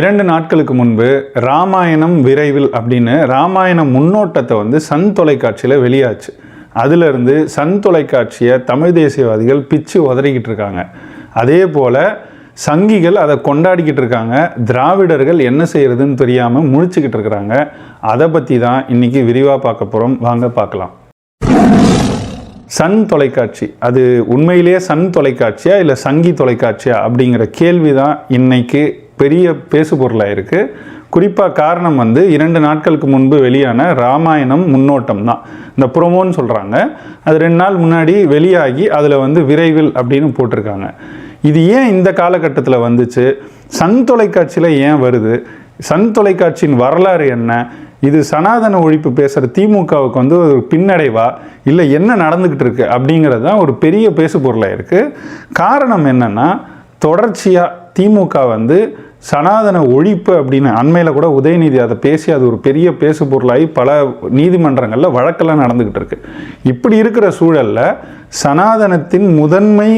இரண்டு நாட்களுக்கு முன்பு ராமாயணம் விரைவில் அப்படின்னு ராமாயண முன்னோட்டத்தை வந்து சன் தொலைக்காட்சியில் வெளியாச்சு. அதிலிருந்து சன் தொலைக்காட்சியை தமிழ் தேசியவாதிகள் பிச்சு உதறிக்கிட்டு இருக்காங்க. அதே போல் சங்கிகள் அதை கொண்டாடிக்கிட்டு இருக்காங்க. திராவிடர்கள் என்ன செய்கிறதுன்னு தெரியாமல் முழிச்சுக்கிட்டு இருக்கிறாங்க. அதை பற்றி தான் இன்றைக்கி விரிவாக பார்க்க போகிறோம் வாங்க பார்க்கலாம். சன் தொலைக்காட்சி. அது உண்மையிலேயே சன் தொலைக்காட்சியா இல்லை சங்கி தொலைக்காட்சியா அப்படிங்கிற கேள்வி தான் இன்னைக்கு பெரிய பேசு பொருளாக இருக்குது குறிப்பாக காரணம் வந்து இரண்டு நாட்களுக்கு முன்பு வெளியான ராமாயணம் முன்னோட்டம் தான். இந்த ப்ரோமோன்னு சொல்கிறாங்க அது ரெண்டு நாள் முன்னாடி வெளியாகி அதில் வந்து விரைவில் அப்படின்னு போட்டிருக்காங்க. இது ஏன் இந்த காலகட்டத்தில் வந்துச்சு? சன் தொலைக்காட்சியில் ஏன் வருது? சன் தொலைக்காட்சியின் வரலாறு என்ன? இது சனாதன ஒழிப்பு பேசுகிற திமுகவுக்கு வந்து ஒரு பின்னடைவா? இல்லை என்ன நடந்துக்கிட்டு இருக்கு? அப்படிங்கிறது தான் ஒரு பெரிய பேசு பொருளாக இருக்குது காரணம் என்னென்னா தொடர்ச்சியாக திமுக வந்து சனாதன ஒழிப்பு அப்படின்னு அண்மையில் கூட உதயநிதி அதை பேசி அது ஒரு பெரிய பேசு பொருளாகி பல நீதிமன்றங்களில் வழக்கெல்லாம் நடந்துக்கிட்டு இருக்கு. இப்படி இருக்கிற சூழலில் சனாதனத்தின் முதன்மை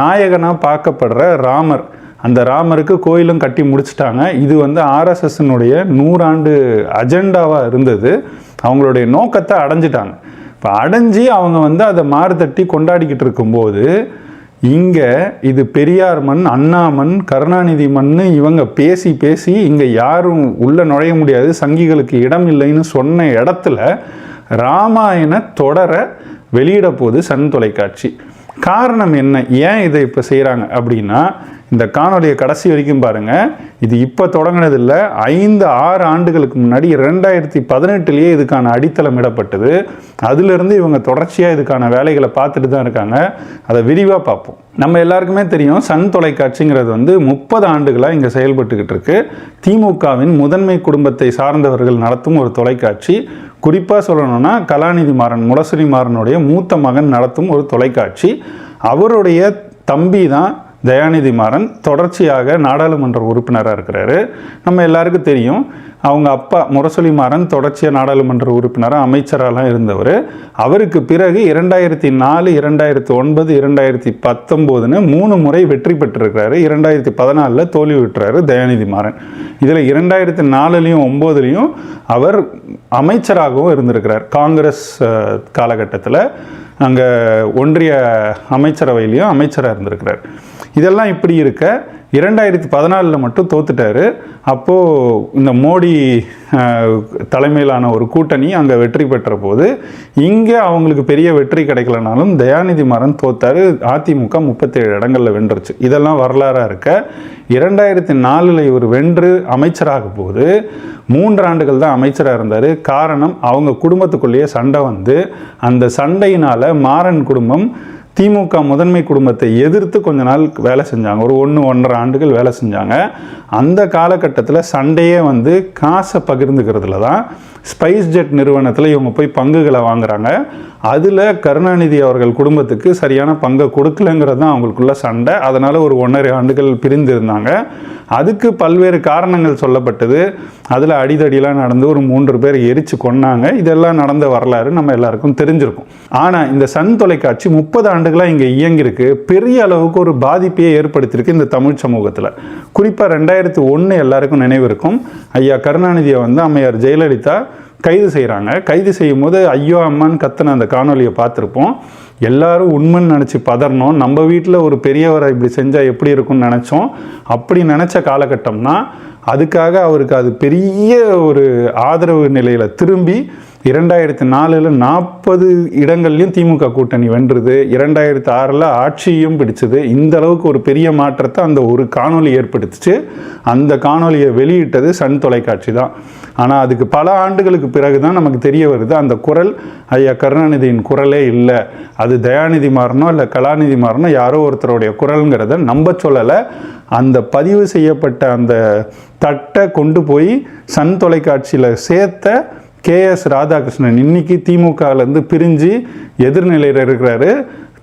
நாயகனாக பார்க்கப்படுற ராமர் அந்த ராமருக்கு கோயிலும் கட்டி முடிச்சிட்டாங்க. இது வந்து ஆர்எஸ்எஸ்னுடைய நூறாண்டு அஜெண்டாவாக இருந்தது. அவங்களுடைய நோக்கத்தை அடைஞ்சிட்டாங்க. இப்போ அடைஞ்சு அவங்க வந்து அதை மாறுதட்டி கொண்டாடிக்கிட்டு இருக்கும்போது இங்கே இது பெரியார் மண் அண்ணா மண் கருணாநிதி மண்ணு இவங்க பேசி பேசி இங்கே யாரும் உள்ளே நுழைய முடியாது. சங்கிகளுக்கு இடம் இல்லைன்னு சொன்ன இடத்துல ராமாயண தொடரை வெளியிட போகுது சன் தொலைக்காட்சி. காரணம் என்ன? ஏன் இதை இப்போ செய்கிறாங்க அப்படின்னா இந்த காணொலியை கடைசி வரைக்கும் பாருங்கள் இது இப்போ தொடங்கினதில்ல. ஐந்து ஆறு ஆண்டுகளுக்கு முன்னாடி ரெண்டாயிரத்தி பதினெட்டுலேயே இதுக்கான அடித்தளம் இடப்பட்டது. அதிலிருந்து இவங்க தொடர்ச்சியாக இதுக்கான வேலைகளை பார்த்துட்டு தான் இருக்காங்க. அதை விரிவாக பார்ப்போம். நம்ம எல்லாருக்குமே தெரியும் சன் தொலைக்காட்சிங்கிறது வந்து முப்பது ஆண்டுகளாக இங்கே செயல்பட்டுக்கிட்டு இருக்கு. திமுகவின் முதன்மை குடும்பத்தை சார்ந்தவர்கள் நடத்தும் ஒரு தொலைக்காட்சி. குறிப்பாக சொல்லணும்னா கலாநிதி மாறன் முரசொலி மாறனுடைய மூத்த மகன் நடத்தும் ஒரு தொலைக்காட்சி. அவருடைய தம்பி தான் தயாநிதி மாறன் தொடர்ச்சியாக நாடாளுமன்ற உறுப்பினராக இருக்கிறாரு. நம்ம எல்லாருக்கும் தெரியும் அவங்க அப்பா முரசொலி மாறன் தொடர்ச்சியாக நாடாளுமன்ற உறுப்பினராக அமைச்சராலாம் இருந்தவர். அவருக்கு பிறகு இரண்டாயிரத்தி நாலு இரண்டாயிரத்தி ஒன்பது இரண்டாயிரத்தி பத்தொம்போதுன்னு மூணு முறை வெற்றி பெற்றிருக்கிறாரு. இரண்டாயிரத்தி பதினாலில் தோல்வி விட்டுறாரு தயாநிதி மாறன். இதில் இரண்டாயிரத்தி நாலுலேயும் ஒம்போதுலேயும் அவர் அமைச்சராகவும் இருந்திருக்கிறார். காங்கிரஸ் காலகட்டத்தில். அங்கே ஒன்றிய அமைச்சரவையிலையும் அமைச்சராக இருந்திருக்கிறார். இதெல்லாம் இப்படி இருக்க இரண்டாயிரத்தி பதினாலில் மட்டும் தோத்துட்டாரு. அப்போது இந்த மோடி தலைமையிலான ஒரு கூட்டணி அங்கே வெற்றி பெற்ற போது இங்கே அவங்களுக்கு பெரிய வெற்றி கிடைக்கலனாலும் தயாநிதி மாறன் தோத்தாரு. அதிமுக முப்பத்தேழு இடங்களில் வென்றுச்சு. இதெல்லாம் வரலாறாக இருக்க இரண்டாயிரத்தி நாலில் இவர் வென்று அமைச்சராக போது மூன்றாண்டுகள் தான் அமைச்சராக இருந்தார். காரணம் அவங்க குடும்பத்துக்குள்ளேயே சண்டை வந்து அந்த சண்டையினால் மாறன் குடும்பம் திமுக முதன்மை குடும்பத்தை எதிர்த்து கொஞ்ச நாள் வேலை செஞ்சாங்க. ஒரு ஒன்று ஒன்றரை ஆண்டுகள் வேலை செஞ்சாங்க. அந்த காலகட்டத்தில் சண்டையே வந்து காசை பகிர்ந்துக்கிறதுல தான் ஸ்பைஸ் ஜெட் நிறுவனத்தில் இவங்க போய் பங்குகளை வாங்குறாங்க. அதில் கருணாநிதி அவர்கள் குடும்பத்துக்கு சரியான பங்கை கொடுக்கலங்கிறது தான் அவங்களுக்குள்ள சண்டை. அதனால் ஒரு ஒன்றரை ஆண்டுகள் பிரிந்திருந்தாங்க. அதுக்கு பல்வேறு காரணங்கள் சொல்லப்பட்டது. அதில் அடிதடியெலாம் நடந்து ஒரு மூன்று பேர் எரிச்சு கொன்னாங்க. இதெல்லாம் நடந்த வரலாறு நம்ம எல்லாருக்கும் தெரிஞ்சிருக்கும். ஆனால் இந்த சன் தொலைக்காட்சி முப்பது ஆண்டுகளாக இங்கே இயங்கியிருக்கு. பெரிய அளவுக்கு ஒரு பாதிப்பையே ஏற்படுத்தியிருக்கு இந்த தமிழ் சமூகத்தில். குறிப்பாக ரெண்டாயிரத்தி ஒன்று எல்லாருக்கும் நினைவு இருக்கும் ஐயா கருணாநிதியை வந்து அம்மையார் ஜெயலலிதா கைது செய்கிறாங்க கைது செய்யும் போது ஐயோ அம்மான்னு கத்துன அந்த காணொலியை பார்த்துருப்போம். எல்லாரும் உண்மைன்னு நினச்சி பதறணும். நம்ம வீட்டில் ஒரு பெரியவரை இப்படி செஞ்சால் எப்படி இருக்கும்னு நினச்சோம். அப்படி நினச்ச காலகட்டம் தான் அதுக்காக அவருக்கு அது பெரிய ஒரு ஆதரவு நிலையில் திரும்பி இரண்டாயிரத்தி நாலில் நாற்பது இடங்கள்லையும் திமுக கூட்டணி வென்றது. இரண்டாயிரத்தி ஆறில் ஆட்சியும் பிடிச்சது. இந்த அளவுக்கு ஒரு பெரிய மாற்றத்தை அந்த ஒரு காணொலி ஏற்படுத்திச்சு. அந்த காணொலியை வெளியிட்டது சன் தொலைக்காட்சி தான். ஆனால் அதுக்கு பல ஆண்டுகளுக்கு பிறகு தான் நமக்கு தெரிய வருது அந்த குரல் ஐயா கருணாநிதியின் குரலே இல்லை. அது தயாநிதி மாறனோ இல்லை கலாநிதி மாறனோ யாரோ ஒருத்தருடைய குரலுங்கிறத நம்ப சொல்லலை. அந்த பதிவு செய்யப்பட்ட அந்த தட்டை கொண்டு போய் சன் தொலைக்காட்சியில் சேர்த்த கேஎஸ் ராதாகிருஷ்ணன் இன்னைக்கு திமுகலேருந்து பிரிஞ்சு எதிர்நிலையில் இருக்கிறாரு.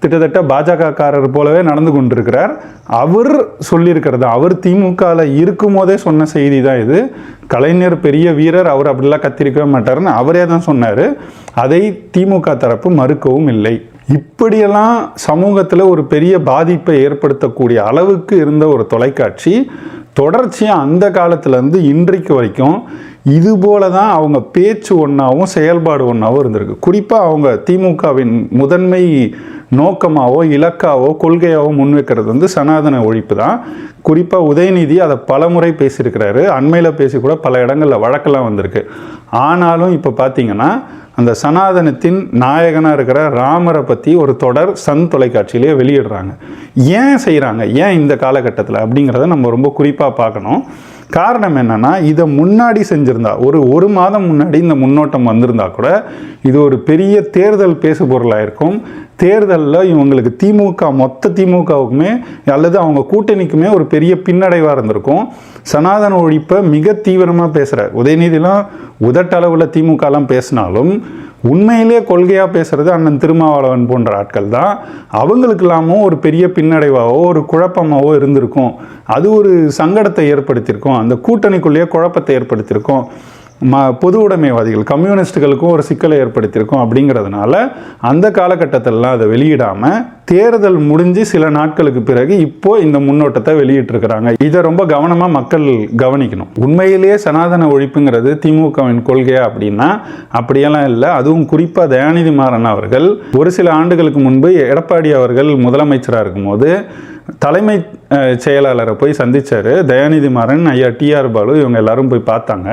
கிட்டத்தட்ட பாஜகக்காரர் போலவே நடந்து கொண்டிருக்கிறார். அவர் சொல்லியிருக்கிறது அவர் திமுகவில் இருக்கும் போதே சொன்ன செய்தி தான் இது. கலைஞர் பெரிய வீரர் அவர் அப்படிலாம் கத்திரிக்கவே மாட்டாருன்னு அவரே தான் சொன்னார். அதை திமுக தரப்பு மறுக்கவும் இல்லை. இப்படியெல்லாம் சமூகத்தில் ஒரு பெரிய பாதிப்பை ஏற்படுத்தக்கூடிய அளவுக்கு இருந்த ஒரு தொலைக்காட்சி தொடர்ச்சியாக அந்த காலத்துலேருந்து இன்றைக்கு வரைக்கும் இது போல தான் அவங்க பேச்சு ஒன்றாவும் செயல்பாடு ஒன்றாவும் இருந்திருக்கு. குறிப்பாக அவங்க திமுகவின் முதன்மை நோக்கமாகவோ இலக்காவோ கொள்கையாவோ முன்வைக்கிறது வந்து சனாதன ஒழிப்பு தான் குறிப்பாக உதயநிதி அதை பலமுறை பேசியிருக்கிறாரு. அண்மையில் பேசி கூட பல இடங்களில் வழக்கெல்லாம் வந்திருக்கு. ஆனாலும் இப்போ பார்த்தீங்கன்னா அந்த சனாதனத்தின் நாயகனாக இருக்கிற ராமரை பற்றி ஒரு தொடர் சன் தொலைக்காட்சியிலேயே வெளியிடுறாங்க. ஏன் செய்கிறாங்க ஏன் இந்த காலகட்டத்தில்? அப்படிங்கிறத நம்ம ரொம்ப குறிப்பாக பார்க்கணும். காரணம் என்னென்னா இதை முன்னாடி செஞ்சிருந்தா ஒரு ஒரு மாதம் முன்னாடி இந்த முன்னோட்டம் வந்திருந்தா கூட இது ஒரு பெரிய தேர்தல் பேசு பொருளாக இருக்கும். தேர்தலில் இவங்களுக்கு திமுக மொத்த திமுகவுக்குமே அல்லது அவங்க கூட்டணிக்குமே ஒரு பெரிய பின்னடைவாக இருந்திருக்கும். சனாதன ஒழிப்பை மிக தீவிரமாக பேசுகிறார் உதயநிதிலாம் உதட்டளவில் திமுகலாம் பேசினாலும் உண்மையிலேயே கொள்கையாக பேசுகிறது அண்ணன் திருமாவளவன் போன்ற ஆட்கள் தான். அவங்களுக்கெல்லாமும் ஒரு பெரிய பின்னடைவாகவோ ஒரு குழப்பமாகவோ இருந்திருக்கும். அது ஒரு சங்கடத்தை ஏற்படுத்தியிருக்கும். அந்த கூட்டணிக்குள்ளேயே குழப்பத்தை ஏற்படுத்தியிருக்கும். ம பொது உடைமைவாதிகள் கம்யூனிஸ்டுகளுக்கும் ஒரு சிக்கலை ஏற்படுத்தியிருக்கும் அப்படிங்கிறதுனால அந்த காலகட்டத்திலலாம் அதை வெளியிடாமல் தேர்தல் முடிஞ்சு சில நாட்களுக்கு பிறகு இப்போ இந்த முன்னோட்டத்தை வெளியிட்டிருக்கிறாங்க. இதை ரொம்ப கவனமாக மக்கள் கவனிக்கணும். உண்மையிலேயே சனாதன ஒழிப்புங்கிறது திமுகவின் கொள்கையா அப்படின்னா அப்படியெல்லாம் இல்லை. அதுவும் குறிப்பாக தயாநிதி மாறன் அவர்கள் ஒரு சில ஆண்டுகளுக்கு முன்பு எடப்பாடி அவர்கள் முதலமைச்சராக இருக்கும்போது தலைமை செயலாளரை போய் சந்தித்தார் தயாநிதி மாறன் ஐயா டிஆர் பாலு இவங்க எல்லாரும் போய் பார்த்தாங்க.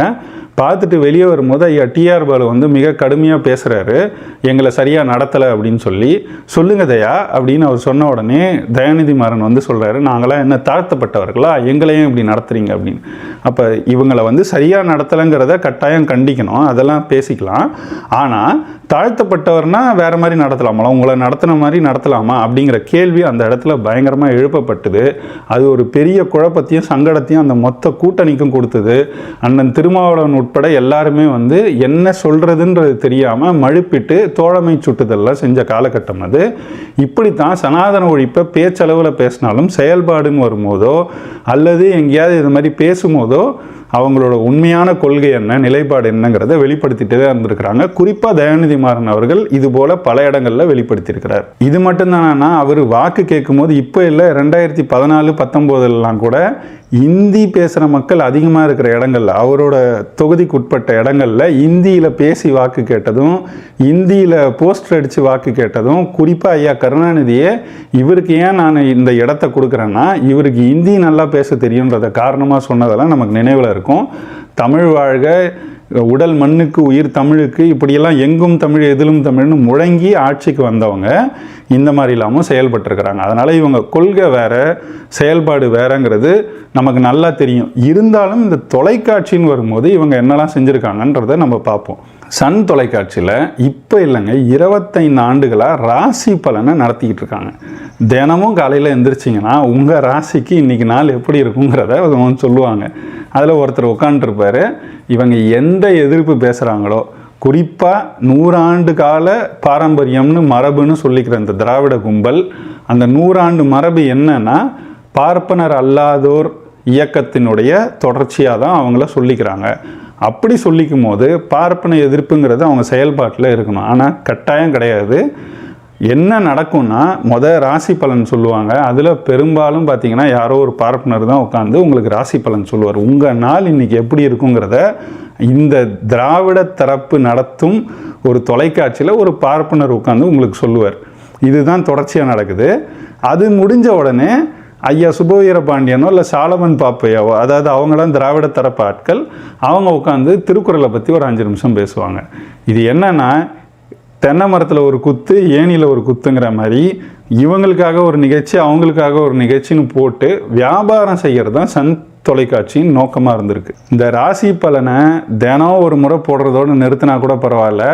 பார்த்துட்டு வெளியே வரும்போது ஐயா டிஆர் பாலு வந்து மிக கடுமையாக பேசுகிறாரு எங்களை சரியாக நடத்தலை அப்படின்னு சொல்லி சொல்லுங்க தயா அப்படின்னு அவர் சொன்ன உடனே தயாநிதி மாறன் வந்து சொல்கிறாரு நாங்களாம் என்ன தாழ்த்தப்பட்டவர்களா? எங்களையும் இப்படி நடத்துகிறீங்க அப்படின்னு. அப்போ இவங்களை வந்து சரியாக நடத்தலைங்கிறத கட்டாயம் கண்டிக்கணும். அதெல்லாம் பேசிக்கலாம். ஆனால் தாழ்த்தப்பட்டவர்னா வேற மாதிரி நடத்தலாமா? உங்களை நடத்தின மாதிரி நடத்தலாமா? அப்படிங்கிற கேள்வி அந்த இடத்துல பயங்கரமாக எழுப்பப்பட்டது. அது ஒரு பெரிய குழப்பத்தையும் சங்கடத்தையும் அந்த மொத்த கூட்டணிக்கும் கொடுத்தது. அண்ணன் திருமாவளவன் உட்பட எல்லாருமே வந்து என்ன சொல்கிறதுன்றது தெரியாமல் மழுப்பிட்டு தோழமை சுட்டுதெல்லாம் செஞ்ச காலகட்டம் அது. இப்படித்தான் சனாதன ஒழிப்பை பேச்சளவில் பேசினாலும் செயல்பாடுன்னு வரும்போதோ அல்லது எங்கேயாவது இது மாதிரி பேசும்போதோ அவங்களோட உண்மையான கொள்கை என்ன நிலைப்பாடு என்னங்கிறத வெளிப்படுத்திட்டே தான் இருந்திருக்கிறாங்க. குறிப்பாக தயாநிதி மாறன் அவர்கள் இது போல பல இடங்களில் வெளிப்படுத்தியிருக்கிறார். இது மட்டும்தானா அவர் வாக்கு கேட்கும்போது இப்போ இல்லை ரெண்டாயிரத்தி பதினாலு பத்தொம்போதுலாம் கூட இந்தி பேசுகிற மக்கள் அதிகமாக இருக்கிற இடங்கள்ல அவரோட தொகுதிக்குட்பட்ட இடங்களில் இடங்கள்ல இந்தியில் பேசி வாக்கு கேட்டதும் இந்தியில் போஸ்டர் அடித்து வாக்கு கேட்டதும் குறிப்பாக ஐயா கருணாநிதியே இவருக்கு ஏன் நான் இந்த இடத்த கொடுக்குறேன்னா இவருக்கு இந்தி நல்லா பேச தெரியுன்றத காரணமாக சொன்னதெல்லாம் நமக்கு நினைவில் இருக்கும். தமிழ் வாழ்க உடல் மண்ணுக்கு உயிர் தமிழுக்கு இப்படியெல்லாம் எங்கும் தமிழ் எதிலும் தமிழ்னு முழங்கி ஆட்சிக்கு வந்தவங்க இந்த மாதிரி இல்லாமல் செயல்பட்டுருக்கிறாங்க. அதனால் இவங்க கொள்கை வேறு செயல்பாடு வேறங்கிறது நமக்கு நல்லா தெரியும். இருந்தாலும் இந்த தொலைக்காட்சின்னு வரும்போது இவங்க என்னெல்லாம் செஞ்சுருக்காங்கன்றதை நம்ம பார்ப்போம். சன் தொலைக்காட்சியில் இப்போ இல்லைங்க இருபத்தைந்து ஆண்டுகளாக ராசி பலனை நடத்திக்கிட்டு இருக்காங்க. தினமும் காலையில் எந்திரிச்சிங்கன்னா உங்கள் ராசிக்கு இன்றைக்கி நாள் எப்படி இருக்குங்கிறத அவங்க சொல்லுவாங்க. அதில் ஒருத்தர் உட்காந்துருப்பாரு இவங்க எந்த எதிர்ப்பு பேசுகிறாங்களோ குறிப்பாக நூறாண்டு கால பாரம்பரியம்னு மரபுன்னு சொல்லிக்கிற அந்த திராவிட கும்பல் அந்த நூறாண்டு மரபு என்னன்னா பார்ப்பனர் அல்லாதோர் இயக்கத்தினுடைய தொடர்ச்சியாக தான் அவங்கள சொல்லிக்கிறாங்க. அப்படி சொல்லிக்கும் போது பார்ப்பன எதிர்ப்புங்கிறது அவங்க செயல்பாட்டில் இருக்கணும். ஆனால் கட்டாயம் கிடையாது. என்ன நடக்கும்னா முத ராசி பலன் சொல்லுவாங்க. அதில் பெரும்பாலும் பார்த்தீங்கன்னா யாரோ ஒரு பார்ப்பனர் தான் உட்காந்து உங்களுக்கு ராசி பலன் சொல்லுவார். உங்கள் நாள் இன்னைக்கு எப்படி இருக்குங்கிறத இந்த திராவிட தரப்பு நடத்தும் ஒரு தொலைக்காட்சியில் ஒரு பார்ப்பனர் உட்காந்து உங்களுக்கு சொல்லுவார். இதுதான் தொடர்ச்சியாக நடக்குது. அது முடிஞ்ச உடனே ஐயா சுபவீர பாண்டியனோ இல்லை சாலமன் பாப்பையாவோ அதாவது அவங்களாம் திராவிட தரப்பு ஆட்கள் அவங்க உட்காந்து திருக்குறளை பற்றி ஒரு அஞ்சு நிமிஷம் பேசுவாங்க. இது என்னன்னா தென்னை மரத்தில் ஒரு குத்து ஏணியில் ஒரு குத்துங்கிற மாதிரி இவங்களுக்காக ஒரு நிகழ்ச்சி அவங்களுக்காக ஒரு நிகழ்ச்சின்னு போட்டு வியாபாரம் செய்கிறது தான் சன் தொலைக்காட்சியின் நோக்கமாக இருந்திருக்கு. இந்த ராசி பலனை தினம் ஒரு முறை போடுறதோடு நிறுத்தினா கூட பரவாயில்ல.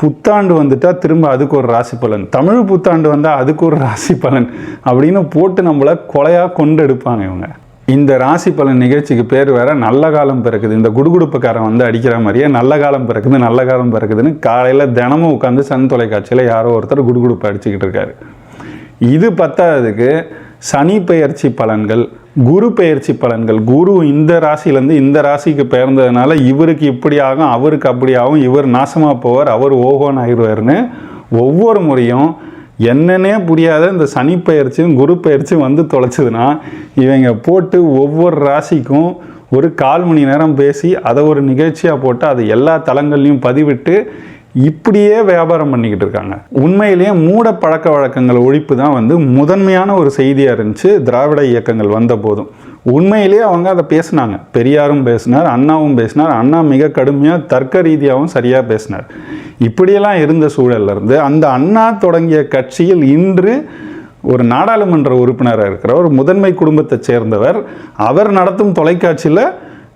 புத்தாண்டு வந்துட்டால் திரும்ப அதுக்கு ஒரு ராசி பலன். தமிழ் புத்தாண்டு வந்தால் அதுக்கு ஒரு ராசி பலன் அப்படின்னு போட்டு நம்மளை கொலையாக கொண்டு எடுப்பாங்க இவங்க. இந்த ராசி பலன் நிகழ்ச்சிக்கு பேர் வேற நல்ல காலம் பிறக்குது. இந்த குடுகுடுப்புக்காரன் வந்து அடிக்கிற மாதிரியே நல்ல காலம் பிறக்குது நல்ல காலம் பிறக்குதுன்னு காலையில் தினமும் உட்காந்து சன் தொலைக்காட்சியில் யாரோ ஒருத்தர் குடுகுடுப்பு அடிச்சுக்கிட்டு இருக்காரு. இது பத்தாததுக்கு சனி பெயர்ச்சி பலன்கள் குரு பெயர்ச்சி பலன்கள். குரு இந்த ராசியிலேருந்து இந்த ராசிக்கு பெயர்ந்ததுனால இவருக்கு இப்படி ஆகும் அவருக்கு அப்படி ஆகும் இவர் நாசமாக போவார் அவர் ஓகோன் ஆயிடுவார்னு ஒவ்வொரு முறையும் என்னன்னே புரியாத இந்த சனி பயிற்சியும் குரு பயிற்சியும் வந்து தொலைச்சதுன்னா இவங்க போட்டு ஒவ்வொரு ராசிக்கும் ஒரு கால் மணி நேரம் பேசி அதை ஒரு நிகழ்ச்சியாக போட்டு அதை எல்லா தளங்கள்லையும் பதிவிட்டு இப்படியே வியாபாரம் பண்ணிக்கிட்டு இருக்காங்க. உண்மையிலேயே மூட பழக்க வழக்கங்கள் ஒழிப்பு தான் வந்து முதன்மையான ஒரு செய்தியாக இருந்துச்சு திராவிட இயக்கங்கள் வந்த போதும். உண்மையிலேயே அவங்க அதை பேசினாங்க. பெரியாரும் பேசினார் அண்ணாவும் பேசினார் அண்ணா மிக கடுமையாக தர்க்க ரீதியாகவும் சரியாக பேசினார். இப்படியெல்லாம் இருந்த சூழல்ல இருந்து அந்த அண்ணா தொடங்கிய கட்சியில் இன்று ஒரு நாடாளுமன்ற உறுப்பினராக இருக்கிற ஒரு முதன்மை குடும்பத்தைச் சேர்ந்தவர் அவர் நடத்தும் தொலைக்காட்சியில்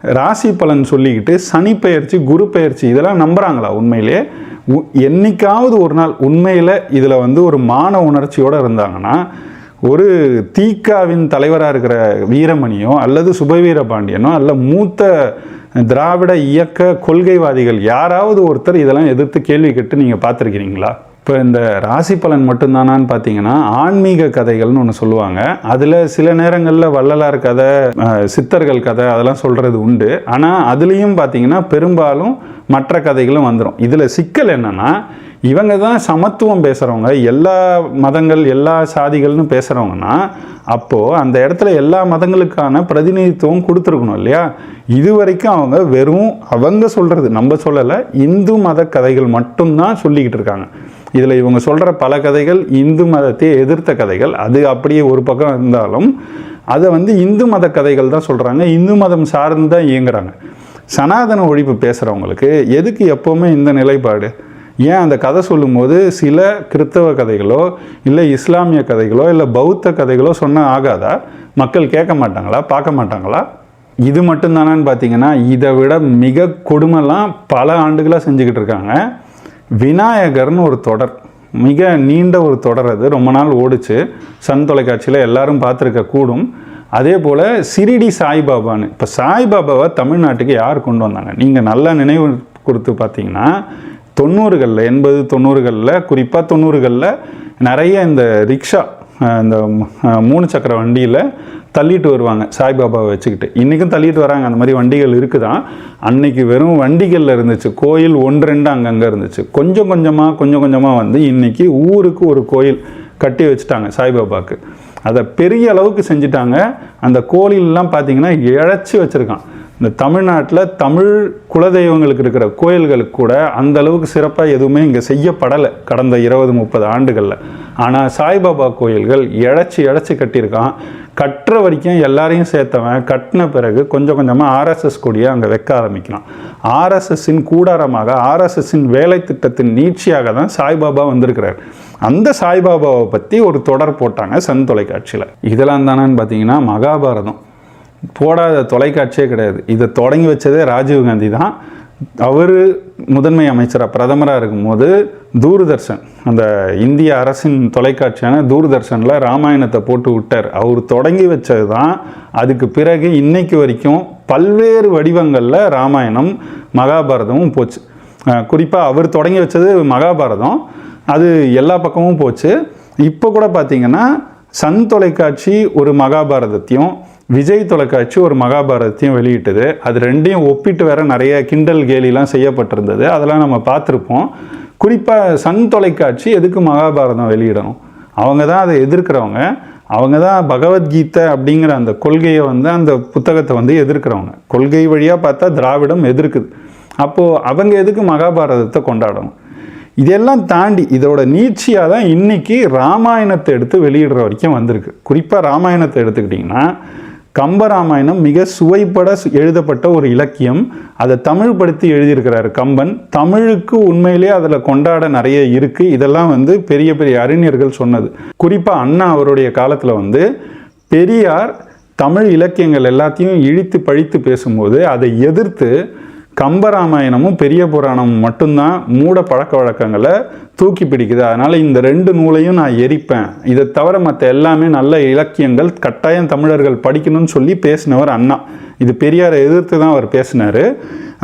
ராசி பலன் சொல்லிக்கிட்டு சனி பெயர்ச்சி குரு பெயர்ச்சி இதெல்லாம் நம்புகிறாங்களா உண்மையிலே உ- என்னைக்காவது ஒரு நாள் உண்மையில் இதில் வந்து ஒரு மான உணர்ச்சியோடு இருந்தாங்கன்னா ஒரு தீக்காவின் தலைவராக இருக்கிற வீரமணியோ அல்லது சுபவீர பாண்டியனோ அல்ல மூத்த திராவிட இயக்க கொள்கைவாதிகள் யாராவது ஒருத்தர் இதெல்லாம் எதிர்த்து கேள்வி கேட்டு நீங்கள் பார்த்துருக்கிறீங்களா? இப்போ இந்த ராசி பலன் மட்டும்தானான்னு பார்த்தீங்கன்னா ஆன்மீக கதைகள்னு ஒன்று சொல்லுவாங்க. அதில் சில நேரங்களில் வள்ளலார் கதை சித்தர்கள் கதை அதெல்லாம் சொல்கிறது உண்டு. ஆனால் அதுலேயும் பார்த்தீங்கன்னா பெரும்பாலும் மற்ற கதைகளும் வந்துடும் இதில் சிக்கல் என்னென்னா இவங்க தான் சமத்துவம் பேசுகிறவங்க எல்லா மதங்கள் எல்லா சாதிகள்னு பேசுகிறவங்கன்னா அப்போது அந்த இடத்துல எல்லா மதங்களுக்கான பிரதிநிதித்துவம் கொடுத்துருக்கணும் இல்லையா? இது வரைக்கும் அவங்க வெறும் அவங்க சொல்கிறது நம்ம சொல்லலை இந்து மத கதைகள் மட்டும்தான் சொல்லிக்கிட்டு இருக்காங்க. இதில் இவங்க சொல்கிற பல கதைகள் இந்து மதத்தை எதிர்த்த கதைகள். அது அப்படியே ஒரு பக்கம் இருந்தாலும் அதை வந்து இந்து மத கதைகள் தான் சொல்கிறாங்க. இந்து மதம் சார்ந்து தான் இயங்குறாங்க. சனாதன ஒழிப்பு பேசுகிறவங்களுக்கு எதுக்கு எப்போவுமே இந்த நிலைப்பாடு? ஏன் அந்த கதை சொல்லும்போது சில கிறித்தவ கதைகளோ இல்லை இஸ்லாமிய கதைகளோ இல்லை பௌத்த கதைகளோ சொன்னால் ஆகாதா? மக்கள் கேட்க மாட்டாங்களா? பார்க்க மாட்டாங்களா? இது மட்டும்தானான்னு பார்த்தீங்கன்னா இதை விட மிக கொடுமைலாம் பல ஆண்டுகளாக செஞ்சுக்கிட்டு இருக்காங்க. விநாயகர்னு ஒரு தொடர். மிக நீண்ட ஒரு தொடர் அது. ரொம்ப நாள் ஓடிச்சு. சன் தொலைக்காட்சியில் எல்லாரும் பார்த்துருக்க கூடும். அதே போல் சிரிடி சாய்பாபான்னு. இப்போ சாய்பாபாவை தமிழ்நாட்டுக்கு யார் கொண்டு வந்தாங்க? நீங்கள் நல்லா நினைவு கொடுத்து பார்த்தீங்கன்னா தொண்ணூறுகளில் எண்பது தொண்ணூறுகளில் குறிப்பாக தொண்ணூறுகளில் நிறைய இந்த ரிக்ஷா இந்த மூணு சக்கர வண்டியில் தள்ளிட்டு வருவாங்க சாய்பாபாவை வச்சுக்கிட்டு. இன்றைக்கும் தள்ளிட்டு வராங்க. அந்த மாதிரி வண்டிகள் இருக்குதான் அன்னைக்கு வெறும் வண்டிகளில் இருந்துச்சு. கோயில் ஒன்று ரெண்டு அங்கங்கே இருந்துச்சு. கொஞ்சம் கொஞ்சமாக கொஞ்சம் கொஞ்சமாக வந்து இன்னைக்கு ஊருக்கு ஒரு கோயில் கட்டி வச்சுட்டாங்க சாய்பாபாவுக்கு. அதை பெரிய அளவுக்கு செஞ்சுட்டாங்க. அந்த கோயிலெலாம் பார்த்தீங்கன்னா இழைச்சி வச்சுருக்கான். இந்த தமிழ்நாட்டில் தமிழ் குலதெய்வங்களுக்கு இருக்கிற கோயில்களுக்கு கூட அந்த அளவுக்கு சிறப்பாக எதுவுமே இங்கே செய்யப்படலை. கடந்த இருபது முப்பது ஆண்டுகளில். ஆனால் சாய்பாபா கோயில்கள் இழைச்சி இழைச்சி கட்டியிருக்கான். கட்டுற வரைக்கும் எல்லாரையும் சேர்த்தவன் கட்டின பிறகு கொஞ்சம் கொஞ்சமாக ஆர்எஸ்எஸ் கொடியை அங்கே வைக்க ஆரம்பிக்கலாம் ஆர்எஸ்எஸ்ஸின் கூடாரமாக ஆர்எஸ்எஸ்ஸின் வேலை திட்டத்தின் நீட்சியாக தான் சாய்பாபா வந்திருக்கிறார். அந்த சாய்பாபாவை பற்றி ஒரு தொடர் போட்டாங்க சன் தொலைக்காட்சியில். இதெல்லாம் தானேன்னு பார்த்தீங்கன்னா மகாபாரதம். போடாத தொலைக்காட்சியே கிடையாது. இதை தொடங்கி வச்சதே ராஜீவ் காந்தி தான். அவர் முதன்மை அமைச்சராக பிரதமராக இருக்கும்போது தூர்தர்ஷன் அந்த இந்திய அரசின் தொலைக்காட்சியான தூர்தர்ஷனில் ராமாயணத்தை போட்டு விட்டார். அவர் தொடங்கி வச்சது தான் அதுக்கு பிறகு இன்னைக்கு வரைக்கும் பல்வேறு வடிவங்களில் ராமாயணம் மகாபாரதமும் போச்சு. குறிப்பாக அவர் தொடங்கி வச்சது மகாபாரதம் அது எல்லா பக்கமும் போச்சு. இப்போ கூட பார்த்தீங்கன்னா சன் தொலைக்காட்சி ஒரு மகாபாரதத்தையும் விஜய் தொலைக்காட்சி ஒரு மகாபாரதத்தையும் வெளியிட்டது. அது ரெண்டையும் ஒப்பிட்டு வேற நிறைய கிண்டல் கேலிலாம் செய்யப்பட்டிருந்தது. அதெல்லாம் நம்ம பார்த்துருப்போம். குறிப்பாக சன் தொலைக்காட்சி எதுக்கு மகாபாரதம் வெளியிடணும்? அவங்க தான் அதை எதிர்க்கிறவங்க. அவங்க தான் பகவத்கீதை அப்படிங்கிற அந்த கொள்கையை வந்து அந்த புத்தகத்தை வந்து எதிர்க்கிறவங்க. கொள்கை வழியாக பார்த்தா திராவிடம் எதிர்க்குது. அப்போது அவங்க எதுக்கு மகாபாரதத்தை கொண்டாடணும்? இதெல்லாம் தாண்டி இதோட நீட்சியாக தான் இன்னைக்கு ராமாயணத்தை எடுத்து வெளியிடுற வரைக்கும் வந்திருக்கு. குறிப்பாக ராமாயணத்தை எடுத்துக்கிட்டிங்கன்னா கம்பராமாயணம் மிக சுவைப்பட எழுதப்பட்ட ஒரு இலக்கியம். அதை தமிழ்படுத்தி எழுதியிருக்கிறார் கம்பன். தமிழுக்கு உண்மையிலே அதில் கொண்டாட நிறைய இருக்குது இதெல்லாம் வந்து பெரிய பெரிய அறிஞர்கள் சொன்னது. குறிப்பாக அண்ணா அவருடைய காலத்தில் வந்து பெரியார் தமிழ் இலக்கியங்கள் எல்லாத்தையும் இழித்து பழித்து பேசும்போது அதை எதிர்த்து கம்பராமாயணமும் பெரிய புராணமும் மட்டும்தான் மூட பழக்க வழக்கங்களை தூக்கி பிடிக்குது. அதனால் இந்த ரெண்டு நூலையும் நான் எரிப்பேன். இதை தவிர மற்ற எல்லாமே நல்ல இலக்கியங்கள் கட்டாயம் தமிழர்கள் படிக்கணும்னு சொல்லி பேசினவர் அண்ணா. இது பெரியாரை எதிர்த்து தான் அவர் பேசினார்.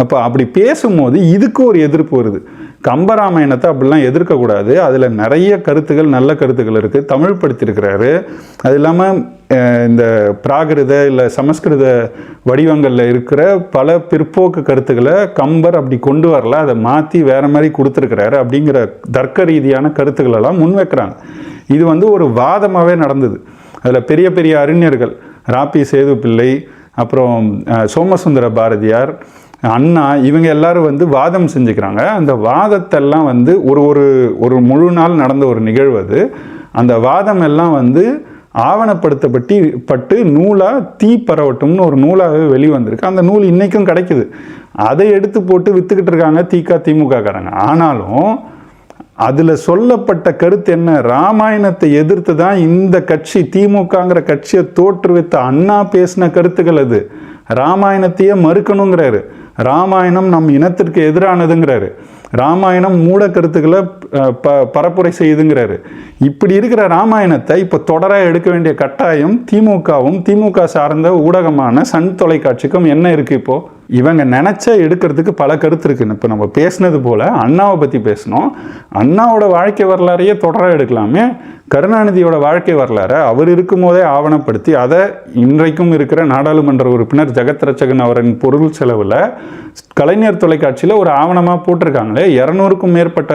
அப்போ அப்படி பேசும்போது இதுக்கு ஒரு எதிர்ப்பு வருது. கம்பராமாயணத்தை அப்படிலாம் எதிர்க்கக்கூடாது. அதில் நிறைய கருத்துகள் நல்ல கருத்துக்கள் இருக்குது தமிழ் படுத்தியிருக்கிறாரு அது இல்லாமல் இந்த பிராகிருத இல்லை சமஸ்கிருத வடிவங்களில் இருக்கிற பல பிற்போக்கு கருத்துக்களை கம்பர் அப்படி கொண்டு வரல. அதை மாற்றி வேறு மாதிரி கொடுத்துருக்கிறாரு அப்படிங்கிற தர்க்க ரீதியான கருத்துக்களெல்லாம் முன்வைக்கிறாங்க இது வந்து ஒரு வாதமாகவே நடந்தது. அதில் பெரிய பெரிய அறிஞர்கள் ராபி சேது பிள்ளை அப்புறம் சோமசுந்தர பாரதியார் அண்ணா இவங்க எல்லாரும் வந்து வாதம் செஞ்சுக்கிறாங்க. அந்த வாதத்தெல்லாம் வந்து ஒரு ஒரு ஒரு முழு நாள் நடந்த ஒரு நிகழ்வு அது. அந்த வாதம் எல்லாம் வந்து ஆவணப்படுத்தப்பட்டு பட்டு நூலாக தீ பரவட்டும்னு ஒரு நூலாகவே வெளிவந்திருக்கு. அந்த நூல் இன்றைக்கும் கிடைக்குது. அதை எடுத்து போட்டு விற்றுக்கிட்டு இருக்காங்க திக திமுகக்காரங்க ஆனாலும் அதில் சொல்லப்பட்ட கருத்து என்ன? ராமாயணத்தை எதிர்த்து தான் இந்த கட்சி திமுகங்கிற கட்சியை தோற்றுவித்த அண்ணா பேசின கருத்துக்கள் அது. ராமாயணத்தையே மறுக்கணுங்கிறாரு. ராமாயணம் நம் இனத்திற்கு எதிரானதுங்கிறாரு. ராமாயணம் மூட கருத்துக்களை ப பரப்புரை செய்யுதுங்கிறாரு இப்படி இருக்கிற ராமாயணத்தை இப்போ தொடராக எடுக்க வேண்டிய கட்டாயம் திமுகவும் திமுக சார்ந்த ஊடகமான சன் தொலைக்காட்சிக்கும் என்ன இருக்குது இப்போது இவங்க நினச்ச எடுக்கிறதுக்கு பல கருத்து இருக்கு. இப்போ நம்ம பேசினது போல் அண்ணாவை பற்றி பேசணும் அண்ணாவோட வாழ்க்கை வரலாறையே தொடராக எடுக்கலாமே. கருணாநிதியோட வாழ்க்கை வரலாறை அவர் இருக்கும்போதே ஆவணப்படுத்தி அதை இன்றைக்கும் இருக்கிற நாடாளுமன்ற உறுப்பினர் ஜெகத் ரச்சகன் அவரின் பொருள் செலவில் கலைஞர் தொலைக்காட்சியில் ஒரு ஆவணமாக போட்டிருக்காங்களே. இரநூறுக்கும் மேற்பட்ட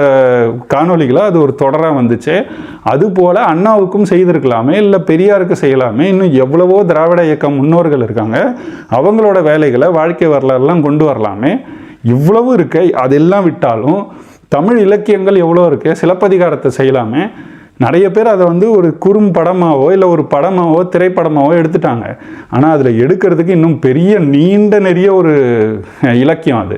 காணொலிகளை அது ஒரு தொடராக வந்துச்சு. அதுபோல் அண்ணாவுக்கும் செய்திருக்கலாமே இல்லை பெரியாருக்கு செய்யலாமே. இன்னும் எவ்வளவோ திராவிட இயக்கம் முன்னோர்கள் இருக்காங்க. அவங்களோட வேலைகளை வாழ்க்கை வரலாறுலாம் கொண்டு வரலாமே. இவ்வளவு இருக்கு அதெல்லாம் விட்டாலும் தமிழ் இலக்கியங்கள் எவ்வளோ இருக்குது சிலப்பதிகாரத்தை செய்யலாமே. நிறைய பேர் அதை வந்து ஒரு குறும் படமாவோ இல்லை ஒரு படமாவோ திரைப்படமாவோ எடுத்துட்டாங்க. ஆனால் அதில் எடுக்கிறதுக்கு இன்னும் பெரிய நீண்ட நெறிய ஒரு இலக்கியம் அது.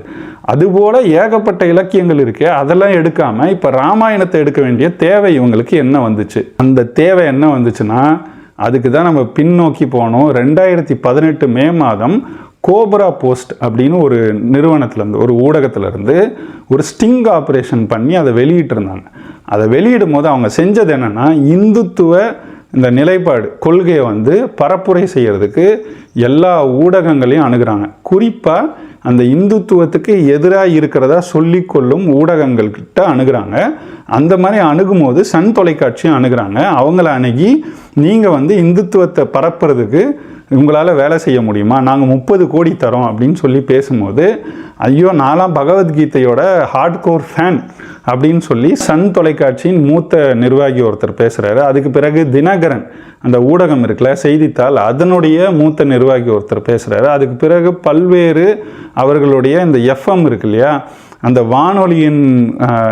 அதுபோல் ஏகப்பட்ட இலக்கியங்கள் இருக்கு. அதெல்லாம் எடுக்காமல் இப்போ ராமாயணத்தை எடுக்க வேண்டிய தேவை இவங்களுக்கு என்ன வந்துச்சு? அந்த தேவை என்ன வந்துச்சுன்னா அதுக்கு தான் நம்ம பின்னோக்கி போனோம். ரெண்டாயிரத்தி பதினெட்டு மே மாதம் கோப்ரா போஸ்ட் அப்படின்னு ஒரு நிறுவனத்திலேருந்து ஒரு ஊடகத்திலேருந்து ஒரு ஸ்டிங் ஆப்ரேஷன் பண்ணி அதை வெளியிட்டிருந்தாங்க. அதை வெளியிடும் போது அவங்க செஞ்சது என்னென்னா இந்துத்துவ இந்த நிலைப்பாடு கொள்கையை வந்து பரப்புரை செய்கிறதுக்கு எல்லா ஊடகங்களையும் அணுகிறாங்க. குறிப்பாக அந்த இந்துத்துவத்துக்கு எதிராக இருக்கிறதா சொல்லிக்கொள்ளும் ஊடகங்கள்கிட்ட அணுகிறாங்க. அந்த மாதிரி அணுகும்போது சன் தொலைக்காட்சியும் அணுகிறாங்க. அவங்கள அணுகி நீங்கள் வந்து இந்துத்துவத்தை பரப்புறதுக்கு உங்களால் வேலை செய்ய முடியுமா? நாங்கள் முப்பது கோடி தரோம் அப்படின்னு சொல்லி பேசும்போது ஐயோ நான்லாம் பகவத்கீதையோட ஹார்ட் கோர் ஃபேன் அப்படின்னு சொல்லி சன் தொலைக்காட்சியின் மூத்த நிர்வாகி ஒருத்தர் பேசுகிறாரு அதுக்கு பிறகு தினகரன் அந்த ஊடகம் இருக்குல்ல செய்தித்தாள் அதனுடைய மூத்த நிர்வாகி ஒருத்தர் பேசுகிறாரு அதுக்கு பிறகு பல்வேறு அவர்களுடைய இந்த எஃப்எம் இருக்கு இல்லையா அந்த வானொலியின்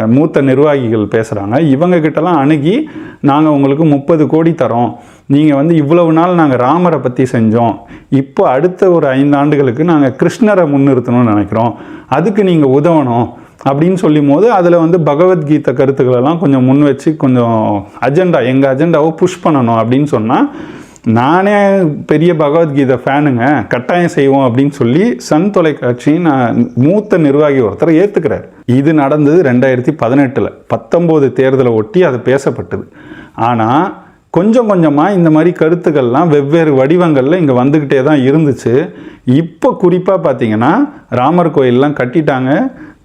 மூத்த நிர்வாகிகள் பேசுகிறாங்க இவங்க கிட்டலாம் அணுகி நாங்கள் உங்களுக்கு முப்பது கோடி தரோம். நீங்கள் வந்து இவ்வளவு நாள் நாங்கள் ராமரை பற்றி செஞ்சோம். இப்போ அடுத்த ஒரு ஐந்து ஆண்டுகளுக்கு நாங்கள் கிருஷ்ணரை முன்னிறுத்தணும்னு நினைக்கிறோம். அதுக்கு நீங்கள் உதவணும் அப்படின்னு சொல்லும் போது அதில் வந்து பகவத்கீதை கருத்துக்களெல்லாம் கொஞ்சம் முன் வச்சு கொஞ்சம் அஜெண்டா எங்கள் அஜெண்டாவை புஷ் பண்ணணும் அப்படின்னு சொன்னால் நானே பெரிய பகவத்கீதை ஃபேனுங்க கட்டாயம் செய்வோம் அப்படின்னு சொல்லி சன் தொலைக்காட்சியின் நான் மூத்த நிர்வாகி ஒருத்தர் ஏற்றுக்கிறார் இது நடந்தது ரெண்டாயிரத்தி பதினெட்டில் பத்தொம்போது தேர்தலை ஒட்டி அது பேசப்பட்டது. ஆனால் கொஞ்சம் கொஞ்சமாக இந்த மாதிரி கருத்துக்கள்லாம் வெவ்வேறு வடிவங்களில் இங்கே வந்துக்கிட்டே தான் இருந்துச்சு. இப்போ குறிப்பாக பார்த்தீங்கன்னா ராமர் கோயிலெலாம் கட்டிட்டாங்க.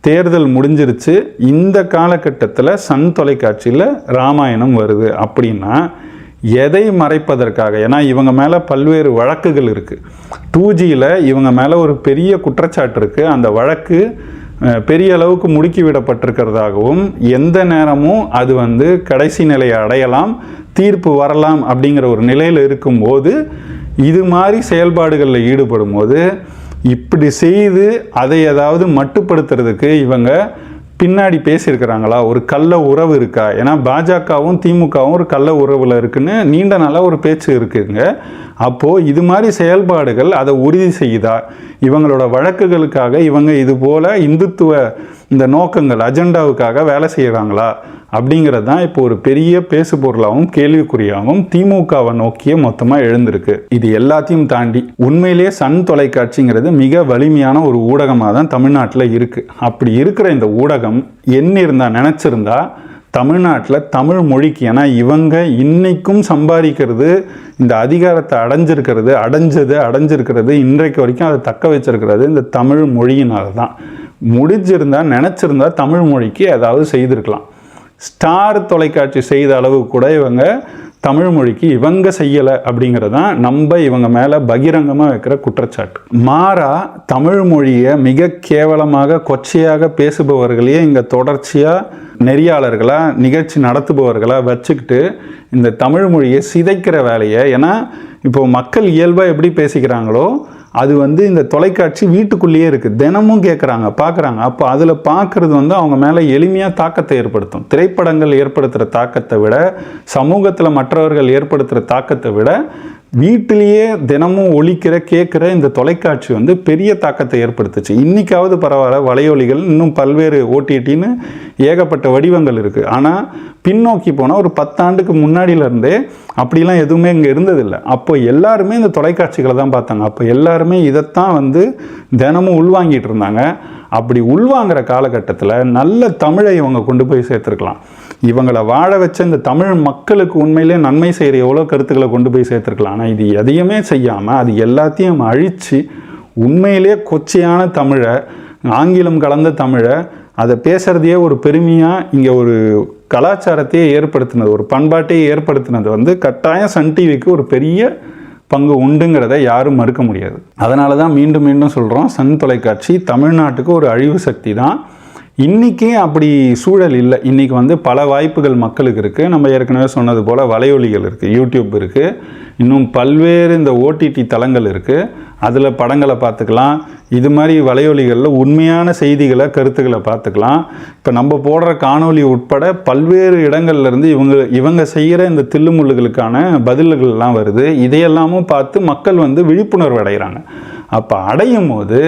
தேர்தல் முடிஞ்சிருச்சு. இந்த காலகட்டத்தில் சன் தொலைக்காட்சியில் ராமாயணம் வருது அப்படின்னா எதை மறைப்பதற்காக? ஏன்னா இவங்க மேலே பல்வேறு வழக்குகள் இருக்குது டூ ஜியில் இவங்க மேலே ஒரு பெரிய குற்றச்சாட்டு இருக்குது அந்த வழக்கு பெரிய அளவுக்கு முடுக்கி விடப்பட்டிருக்கிறதாகவும் எந்த நேரமும் அது வந்து கடைசி நிலையை அடையலாம். தீர்ப்பு வரலாம் அப்படிங்கிற ஒரு நிலையில் இருக்கும்போது இது மாதிரி செயல்பாடுகளில் ஈடுபடும் போது இப்படி செய்து அதை ஏதாவது மட்டுப்படுத்துறதுக்கு இவங்க பின்னாடி பேசியிருக்கிறாங்களா? ஒரு கள்ள உறவு இருக்கா? ஏன்னா பாஜகவும் திமுகவும் ஒரு கள்ள உறவில் இருக்குன்னு நீண்ட நாளாக ஒரு பேச்சு இருக்குங்க. அப்போது இது மாதிரி செயல்பாடுகள் அதை உறுதி செய்யுதா? இவங்களோட வழக்குகளுக்காக இவங்க இது போல் இந்துத்துவ இந்த நோக்கங்கள் அஜெண்டாவுக்காக வேலை செய்கிறாங்களா அப்படிங்கிறது தான் இப்போ ஒரு பெரிய பேசு பொருளாகவும் கேள்விக்குறியாகவும் திமுகவை நோக்கிய மொத்தமாக எழுந்திருக்கு. இது எல்லாத்தையும் தாண்டி உண்மையிலேயே சன் தொலைக்காட்சிங்கிறது மிக வலிமையான ஒரு ஊடகமாக தான் தமிழ்நாட்டில் இருக்குது அப்படி இருக்கிற இந்த ஊடகம் என்ன நினச்சிருந்தா தமிழ்நாட்டில் தமிழ் மொழிக்கு ஏன்னா இவங்க இன்றைக்கும் சம்பாதிக்கிறது இந்த அதிகாரத்தை அடைஞ்சிருக்கிறது அடைஞ்சது அடைஞ்சிருக்கிறது இன்றைக்கு வரைக்கும் அதை தக்க வச்சிருக்கிறது இந்த தமிழ் மொழியினால தான் முடிஞ்சிருந்தால் நினச்சிருந்தா தமிழ் மொழிக்கு ஏதாவது செய்திருக்கலாம். ஸ்டார் தொலைக்காட்சி செய்த அளவு கூட இவங்க தமிழ் மொழிக்கு இவங்க செய்யலை அப்படிங்கிறது தான் நம்ம இவங்க மேலே பகிரங்கமாக வைக்கிற குற்றச்சாட்டு. மாறா தமிழ் மொழியை மிக கேவலமாக கொச்சையாக பேசுபவர்களையே இங்கே தொடர்ச்சியாக நெறியாளர்களாக நிகழ்ச்சி நடத்துபவர்களாக வச்சுக்கிட்டு இந்த தமிழ் மொழியை சிதைக்கிற வேலையை ஏன்னா இப்போ மக்கள் இயல்பாக எப்படி பேசிக்கிறாங்களோ அது வந்து இந்த தொலைக்காட்சி வீட்டுக்குள்ளேயே இருக்குது தினமும் கேட்குறாங்க பார்க்குறாங்க அப்போ அதில் பார்க்குறது வந்து அவங்க மேலே எளிமையாக தாக்கத்தை ஏற்படுத்தும். திரைப்படங்கள் ஏற்படுத்துகிற தாக்கத்தை விட சமூகத்தில் மற்றவர்கள் ஏற்படுத்துகிற தாக்கத்தை விட வீட்டிலேயே தினமும் ஒழிக்கிற கேட்குற இந்த தொலைக்காட்சி வந்து பெரிய தாக்கத்தை ஏற்படுத்துச்சு. இன்றைக்காவது பரவாயில்ல வலையொலிகள் இன்னும் பல்வேறு ஓடிடின்னு ஏகப்பட்ட வடிவங்கள் இருக்குது ஆனால் பின்னோக்கி போனால் ஒரு பத்தாண்டுக்கு முன்னாடியிலேருந்தே அப்படிலாம் எதுவுமே இங்கே இருந்ததில்லை. அப்போ எல்லாருமே இந்த தொலைக்காட்சிகளை தான் பார்த்தாங்க. அப்போ எல்லாருமே இதைத்தான் வந்து தினமும் உள்வாங்கிட்டு இருந்தாங்க. அப்படி உள்வாங்கிற காலகட்டத்தில் நல்ல தமிழை இவங்க கொண்டு போய் சேர்த்துருக்கலாம். இவங்களை வாழ வச்ச இந்த தமிழ் மக்களுக்கு உண்மையிலே நன்மை செய்கிற எவ்வளோ கருத்துக்களை கொண்டு போய் சேர்த்துருக்கலாம். ஆனால் இது எதையுமே செய்யாமல் அது எல்லாத்தையும் அழித்து உண்மையிலே கொச்சையான தமிழை ஆங்கிலம் கலந்த தமிழை அதை பேசுகிறதையே ஒரு பெருமையாக இங்கே ஒரு கலாச்சாரத்தையே ஏற்படுத்தினது ஒரு பண்பாட்டையே ஏற்படுத்தினது வந்து கட்டாயம் சன் டிவிக்கு ஒரு பெரிய பங்கு உண்டுங்கிறத யாரும் மறுக்க முடியாது. அதனால தான் மீண்டும் மீண்டும் சொல்கிறோம் சன் தொலைக்காட்சி தமிழ்நாட்டுக்கு ஒரு அழிவு சக்தி தான். இன்றைக்கி அப்படி சூழல் இல்லை. இன்றைக்கி வந்து பல வாய்ப்புகள் மக்களுக்கு இருக்குது நம்ம ஏற்கனவே சொன்னது போல் வலையொலிகள் இருக்குது யூடியூப் இருக்குது இன்னும் பல்வேறு இந்த ஓடிடி தளங்கள் இருக்குது அதில் படங்களை பார்த்துக்கலாம். இது மாதிரி வலையொலிகளில் உண்மையான செய்திகளை கருத்துக்களை பார்த்துக்கலாம். இப்போ நம்ம போடுற காணொலி உட்பட பல்வேறு இடங்கள்லேருந்து இவங்க இவங்க செய்கிற இந்த தில்லுமுள்ளுகளுக்கான பதில்கள்லாம் வருது. இதையெல்லாமும் பார்த்து மக்கள் வந்து விழிப்புணர்வு அடைகிறாங்க அப்போ அடையும் போது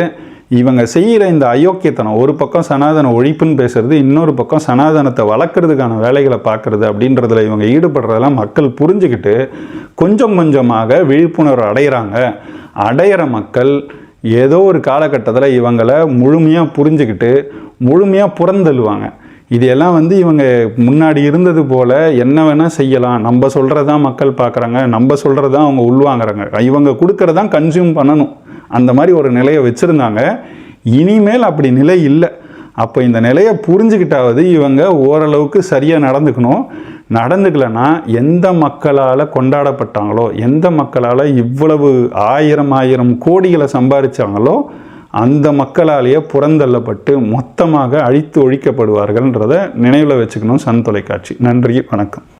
இவங்க செய்கிற இந்த அயோக்கியத்தனம் ஒரு பக்கம் சனாதன ஒழிப்புன்னு பேசுறது இன்னொரு பக்கம் சனாதனத்தை வளர்க்குறதுக்கான வேலைகளை பார்க்குறது அப்படின்றதுல இவங்க ஈடுபடுறதெல்லாம் மக்கள் புரிஞ்சுக்கிட்டு கொஞ்சம் கொஞ்சமாக விழிப்புணர்வு அடைகிறாங்க அடையிற மக்கள் ஏதோ ஒரு காலகட்டத்தில் இவங்களை முழுமையாக புரிஞ்சுக்கிட்டு முழுமையாக புறந்தள்ளுவாங்க. இதையெல்லாம் வந்து இவங்க முன்னாடி இருந்தது போல் என்ன வேணால் செய்யலாம். நம்ம சொல்கிறதான் மக்கள் பார்க்குறாங்க. நம்ம சொல்கிறதான் அவங்க உள்வாங்குறாங்க. இவங்க கொடுக்குறதான் கன்சியூம் பண்ணணும். அந்த மாதிரி ஒரு நிலையை வச்சுருந்தாங்க. இனிமேல் அப்படி நிலை இல்லை. அப்போ இந்த நிலையை புரிஞ்சுக்கிட்டாவது இவங்க ஓரளவுக்கு சரியாக நடந்துக்கணும். நடந்துக்கலைன்னா எந்த மக்களால் கொண்டாடப்பட்டாங்களோ எந்த மக்களால் இவ்வளவு ஆயிரம் ஆயிரம் கோடிகளை சம்பாதிச்சாங்களோ அந்த மக்களாலேயே புறந்தள்ளப்பட்டு மொத்தமாக அழித்து ஒழிக்கப்படுவார்கள்ன்றதை நினைவில் வச்சுக்கணும் சன் தொலைக்காட்சி. நன்றி வணக்கம்.